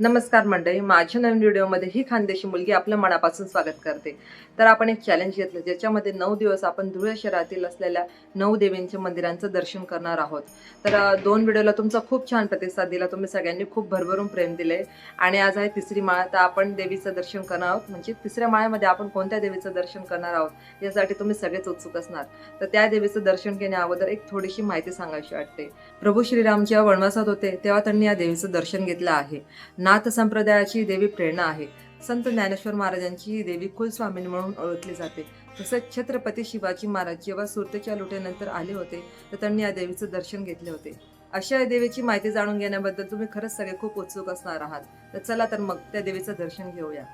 नमस्कार मंडळी माझ्या नवीन व्हिडिओमध्ये ही खानदेशी मुलगी आपल्या मनापासून स्वागत करते. तर आपण एक चॅलेंज घेतलं ज्याच्यामध्ये नऊ दिवस आपण धुळे शहरातील असलेल्या नऊ देवींच्या मंदिरांचं दर्शन करणार आहोत. तर दोन व्हिडिओला तुमचा खूप छान प्रतिसाद दिला तुम्ही सगळ्यांनी खूप भरभरून प्रेम दिले. आणि आज आहे तिसरी माळा तर आपण देवीचं दर्शन करणार आहोत. म्हणजे तिसऱ्या माळ्यामध्ये आपण कोणत्या देवीचं दर्शन करणार आहोत यासाठी तुम्ही सगळेच उत्सुक असणार. तर त्या देवीचं दर्शन घेण्या अगोदर एक थोडीशी माहिती सांगायची वाटते. प्रभू श्रीराम जेव्हा वनवासात होते तेव्हा त्यांनी या देवीचं दर्शन घेतलं आहे. नाथ संप्रदायाची देवी प्रेरणा आहे. संत ज्ञानेश्वर महाराजांची ही देवी कुलस्वामिनी म्हणून ओळखली जाते. तसंच छत्रपती शिवाजी महाराज जेव्हा सुरतेच्या लुटेनंतर आले होते तर त्यांनी या देवीचं दर्शन घेतले होते. अशा या देवीची माहिती जाणून घेण्याबद्दल तुम्ही खरंच सगळे खूप उत्सुक असणार आहात. तर चला तर मग त्या देवीचं दर्शन घेऊया.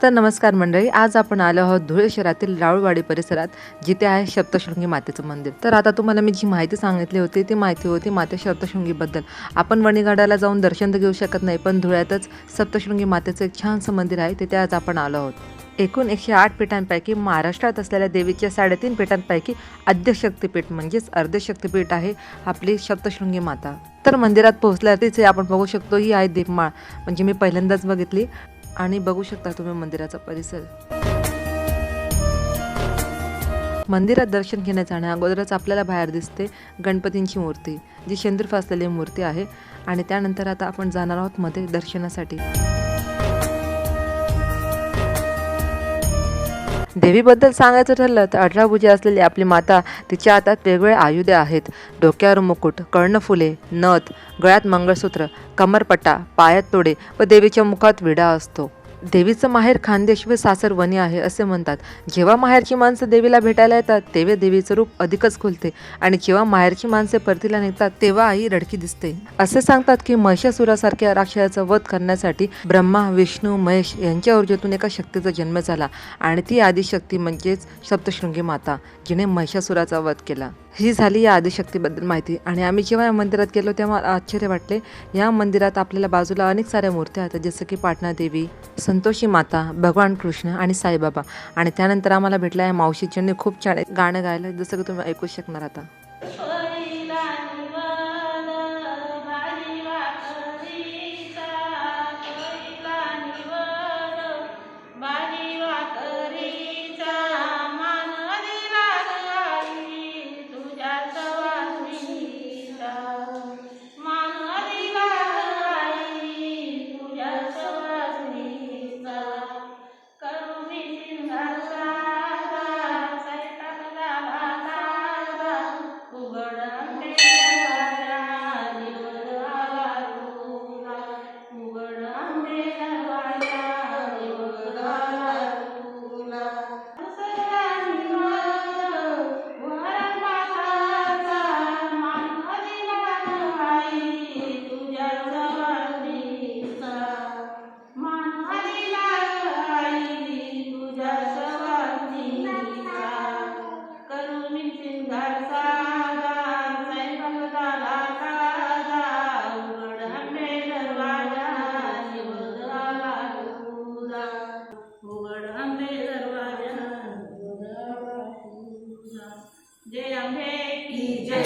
तर नमस्कार मंडळी आज आपण आलो आहोत धुळे शहरातील राऊळवाडी परिसरात जिथे आहे सप्तशृंगी मातेचं मंदिर. तर आता तुम्हाला मी जी माहिती सांगितली होती ती माहिती होती माते सप्तशृंगीबद्दल. आपण वणीगडाला जाऊन दर्शन तर घेऊ शकत नाही पण धुळ्यातच सप्तशृंगी मातेचं एक छानसं मंदिर आहे तिथे आज आपण आलो आहोत. एकूण एकशे आठ पीठांपैकी महाराष्ट्रात असलेल्या देवीच्या साडेतीन पीठांपैकी आद्यशक्तीपीठ म्हणजेच अर्धशक्तीपीठ आहे आपली सप्तशृंगी माता. तर मंदिरात पोहोचल्या तिथे आपण बघू शकतो ही आहे दीपमाळ. म्हणजे मी पहिल्यांदाच बघितली. आणि बघू शकता तुम्ही मंदिराचा परिसर. मंदिरात दर्शन घेण्या जाण्या अगोदरच आपल्याला बाहेर दिसते गणपतींची मूर्ती जी शेंदूर फासलेली मूर्ती आहे. आणि त्यानंतर आता आपण जाणार आहोत मध्ये दर्शनासाठी. देवीबद्दल सांगायचं ठरलं तर अठरा भुजे असलेली आपली माता तिच्या हातात वेगवेगळे आयुधे आहेत. डोक्यावर मुकुट कर्णफुले नथ गळ्यात मंगळसूत्र कमरपट्टा पायात तोडे व देवीच्या मुखात विडा असतो. देवीचं माहेर खानदेश व सासर वनी आहे असे म्हणतात. जेव्हा माहेरची माणसं देवीला भेटायला येतात तेव्हा देवीचं रूप अधिकच खुलते आणि जेव्हा माहेरची माणसे परतीला निघतात तेव्हा आई रडकी दिसते. असे सांगतात की महिषासुरासारख्या राक्षसाचा वध करण्यासाठी ब्रह्मा विष्णू महेश यांच्या ऊर्जेतून एका शक्तीचा जन्म झाला आणि ती आदिशक्ती म्हणजेच सप्तशृंगी माता जिने महिषासुराचा वध केला. ही झाली या आदिशक्तीबद्दल माहिती. आणि आम्ही जेव्हा या मंदिरात गेलो तेव्हा आश्चर्य वाटले. या मंदिरात आपल्याला बाजूला अनेक साऱ्या मूर्त्या आहेत जसं की पाटणा देवी संतोषी माता भगवान कृष्ण आणि साईबाबा. आणि त्यानंतर आम्हाला भेटला या मावशी ज्यांनी खूप छान एक गाणं गायलं जसं की तुम्ही ऐकू शकणार आता.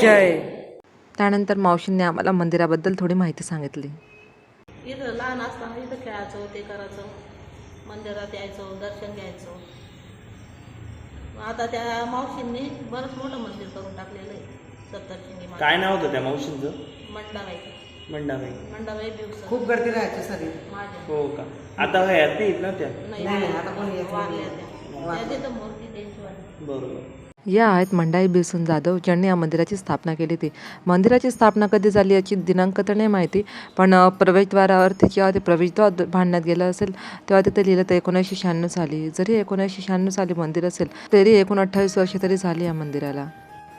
जय. त्यानंतर मावशींनी आम्हाला मंदिराबद्दल थोडी माहिती सांगितली. इथं लहान असताना इथं खेळायचो ते करायचो. मंदिरात यायचो दर्शन घ्यायचो. आता त्या मावशींनी बरंच मोठं मंदिर करून टाकलेलं आहे सप्तशृंगी माता काय नाव होतं त्या मावशींचं? मंडाबाई. मंडाबाई. मंडाबाई दिवस खूप गर्दी राहायची सगळी. माझ्या हो का? आता हयात नाहीत ना त्या? नाही नाही, नाही, आता कोणी येत नाही. वारल्या त्या. त्या तिथं मूर्ती त्यांची वाटली बरोबर. या आहेत मंडाई बिरसून जाधव ज्यांनी या मंदिराची स्थापना केली होती. मंदिराची स्थापना कधी झाली याची दिनांक तर नाही माहिती पण प्रवेशद्वारावर जेव्हा ते प्रवेशद्वार बांधण्यात गेलं असेल तेव्हा तिथे लिहिलं तर एकोणीसशे शहाण्णव साली. जरी एकोणीसशे शहाण्णव साली मंदिर असेल तरी एकूण अठ्ठावीस वर्षे तरी झाली या मंदिराला.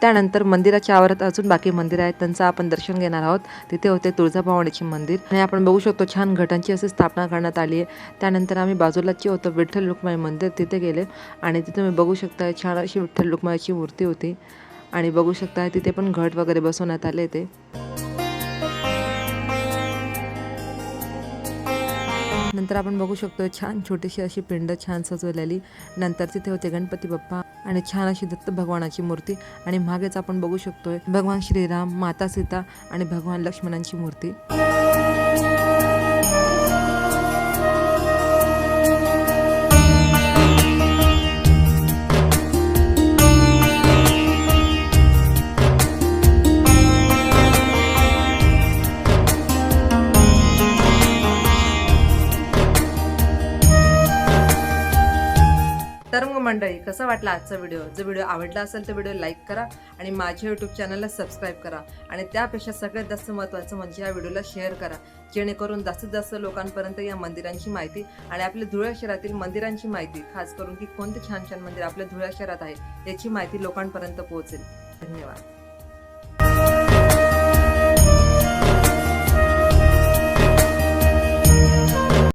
त्यानंतर मंदिराच्या आवारात अजून बाकी मंदिर आहेत त्यांचं आपण दर्शन घेणार आहोत. तिथे होते तुळजाभवानीचे मंदिर. आणि आपण बघू शकतो छान घटांची अशी स्थापना करण्यात आली आहे. त्यानंतर आम्ही बाजूलाच जे होतं विठ्ठल रुक्माई मंदिर तिथे गेले. आणि तिथे तुम्ही बघू शकता छान अशी विठ्ठल रुक्माईची मूर्ती होती. आणि बघू शकता तिथे पण घट वगैरे बसवण्यात आले ते. नंतर आपण बघू शकतो छान छोटीशी अशी पिंड छान सजवलेली. नंतर तिथे होते गणपती बाप्पा आणि छान अशी दत्त भगवानाची मूर्ती. आणि मागेच आपण बघू शकतोय भगवान श्रीराम माता सीता आणि भगवान लक्ष्मणांची मूर्ती. मंडळी कसा वाटला आजचा व्हिडिओ? जर व्हिडिओ आवडला असेल तर व्हिडिओ लाईक करा आणि माझ्या यूट्यूब चॅनलला सबस्क्राईब करा. आणि त्यापेक्षा सगळ्यात जास्त महत्त्वाचं म्हणजे या व्हिडिओला शेअर करा. जेणेकरून जास्तीत जास्त लोकांपर्यंत या मंदिरांची माहिती आणि आपल्या धुळ्या शहरातील मंदिरांची माहिती खास करून की कोणते छान छान मंदिर आपल्या धुळ्या शहरात आहे याची माहिती लोकांपर्यंत पोहोचेल. धन्यवाद.